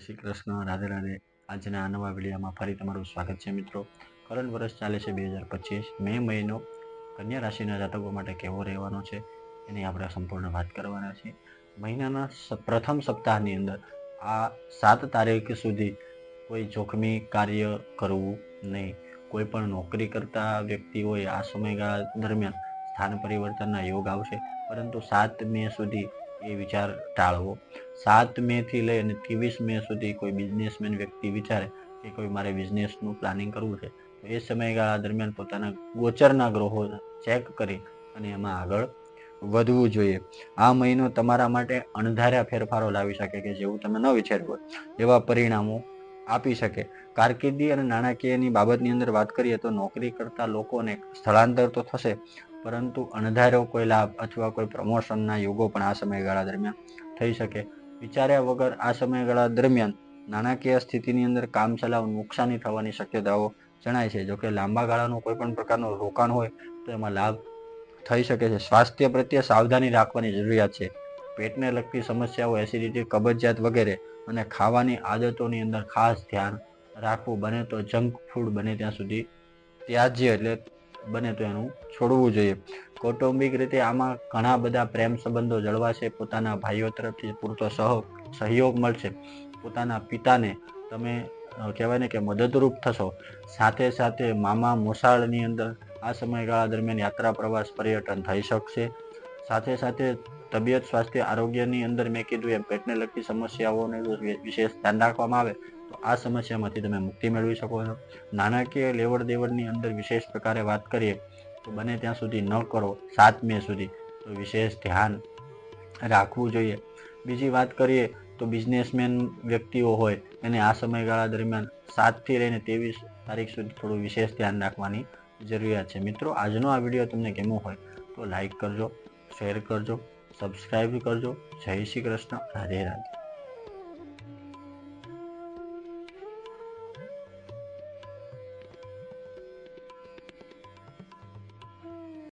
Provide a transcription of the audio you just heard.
શ્રી કૃષ્ણ. રાધે રાધે. આજના આ નવા વિડીયોમાં ફરી તમારું સ્વાગત છે મિત્રો. કરંટ વર્ષ ચાલે છે બે હજાર પચીસ. મે મહિનો કન્યા રાશિના જાતકો માટે કેવો રહેવાનો છે એની આપણે સંપૂર્ણ વાત કરવાના છીએ. મહિનાના પ્રથમ સપ્તાહની અંદર આ સાત તારીખ સુધી કોઈ જોખમી કાર્ય કરવું નહીં. કોઈ પણ નોકરી કરતા વ્યક્તિ હોય આ સમયગાળા દરમિયાન સ્થાન પરિવર્તનના યોગ આવશે. પરંતુ સાત મે સુધી એ વિચાર ટાળવો. સાત મે થી લઈ અને ત્રેવીસ મે સુધી કોઈ બિઝનેસમેન વ્યક્તિ વિચારે કે કોઈ મારે બિઝનેસનું પ્લાનિંગ કરવું છે, તો એ સમયગાળા દરમિયાન પોતાના ગોચરના ગ્રહો ચેક કરી અને એમાં આગળ વધવું જોઈએ. આ મહિનો તમારા માટે અણધાર્યા ફેરફારો લાવી શકે કે જેવું તમે ન વિચાર્યું હોય, એવા પરિણામો આપી શકે. કારકિર્દી અને નાણાકીયની બાબતની અંદર વાત કરીએ તો નોકરી કરતા લોકોને સ્થળાંતર તો થશે પરંતુ અણધાર્યો કોઈ લાભ અથવા કોઈ પ્રમોશનના યોગો પણ આ સમયગાળા દરમિયાન થઈ શકે. વિચાર્યા વગર આ સમયગાળા દરમિયાન નાણાકીય સ્થિતિની અંદર કામ ચલાવ નુકસાની થવાની શક્યતાઓ જણાય છે. જોકે લાંબા ગાળાનું કોઈ પણ પ્રકારનું રોકાણ હોય તો એમાં લાભ થઈ શકે છે. સ્વાસ્થ્ય પ્રત્યે સાવધાની રાખવાની જરૂરિયાત છે. પેટને લગતી સમસ્યાઓ, એસિડિટી, કબજિયાત વગેરે અને ખાવાની આદતોની અંદર ખાસ ધ્યાન રાખવું. બને તો જંક ફૂડ બને ત્યાં સુધી ત્યાજ્ય એટલે બને તો એનું છોડવું જોઈએ. કૌટુંબિક રીતે આમાં ઘણા બધા પ્રેમ સંબંધો જળવાશે. પોતાના ભાઈઓ તરફથી પૂરતો સહ, સહયોગ મળશે. પોતાના પિતાને તમે કહેવાય ને કે મદદરૂપ થશો. સાથે સાથે મામા મોસાળની અંદર આ સમયગાળા દરમિયાન યાત્રા પ્રવાસ પર્યટન થઈ શકશે. સાથે સાથે તબિયત, સ્વાસ્થ્ય, આરોગ્યની અંદર મેં કીધું એમ, પેટને લગતી સમસ્યાઓને વિશેષ ધ્યાન રાખવામાં આવે. તો આ સમસ્યામાંથી તમે મુક્તિ મેળવી શકો છો. નાણાકીય લેવડ દેવડની અંદર વિશેષ પ્રકારે વાત કરીએ, તો બને ત્યાં સુધી ન કરો, સાત મે સુધી. તો વિશેષ ધ્યાન રાખવું જોઈએ. બીજી વાત કરીએ, તો બિઝનેસમેન વ્યક્તિઓ હોય, એને આ સમયગાળા દરમિયાન સાતથી લઈને ત્રેવીસ તારીખ સુધી થોડું વિશેષ ધ્યાન રાખવાની જરૂરિયાત છે. મિત્રો, આજનો આ વીડિયો તમને કેમો હોય, તો લાઈક કરજો, શેર કરજો સબસ્ક્રાઈબ કરજો. જય શ્રી કૃષ્ણ. રાધે રાધે.